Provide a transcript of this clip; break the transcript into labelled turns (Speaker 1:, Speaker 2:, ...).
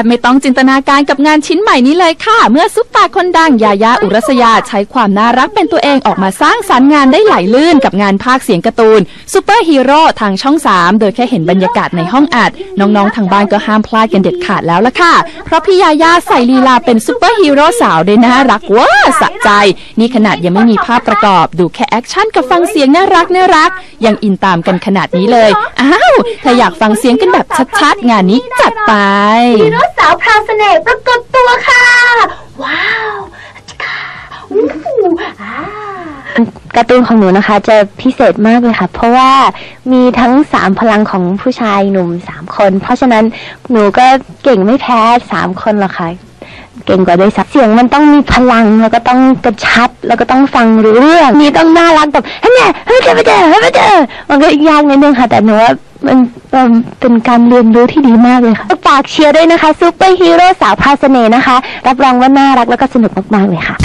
Speaker 1: บไม่ต้องจินตนาการกับงานชิ้นใหม่นี้เลยค่ะ เมื่อซุปตาคนดังยายาอุรัสยาใช้ความน่ารักเป็นตัวเองออกมาสร้างสรรค์งานได้ไหลลื่นกับงานภาคเสียงการ์ตูนซูเปอร์ฮีโร่ทางช่อง 3 โดยแค่เห็นบรรยากาศในห้องอัด น้องๆ ทางบ้านก็ห้ามพลาดกันเด็ดขาดแล้วล่ะค่ะ เพราะพี่ยายาใส่ลีลาเป็นซูเปอร์ฮีโร่สาวได้น่ารักเว่าสะใจ นี่ขนาดยังไม่มีภาพประกอบ ดูแค่แอคชั่นกับฟังเสียงน่ารักน่ารักยังอินตามกันขนาดนี้เลยอ้าวถ้าอยากฟังเสียงกันแบบชัดๆ งานนี้จัดไป
Speaker 2: ฮีโร่สาวพราวเสน่ห์ปรากฏตัวค่ะ ว้าวอู้หูอ่า
Speaker 3: การ์ตูนของหนูนะคะ จะพิเศษมากเลยค่ะ เพราะว่ามีทั้งสามพลังของผู้ชายหนุ่มสามคน เพราะฉะนั้นหนูก็เก่งไม่แพ้สามคนหรอกค่ะ เก่งกว่าด้วยซ้ำเสียงมันต้องมีพลังแล้วก็ต้องกระชับ แล้วก็ต้องฟังรู้เรื่องนี่ต้องน่ารักแบบเฮ้ยเนี่ยเฮ้ยเจอไปเจอเฮ้ยไปเจอมันก็ยากนิดนึงค่ะ แต่หนูว่า มันเป็นการเรียนรู้ที่ดีมากเลยค่ะ ฝากเชียร์ด้วยนะคะซูเปอร์ฮีโร่สาวพราวเสน่ห์นะคะ รับรองว่าน่ารักแล้วก็สนุกมากๆเลยค่ะ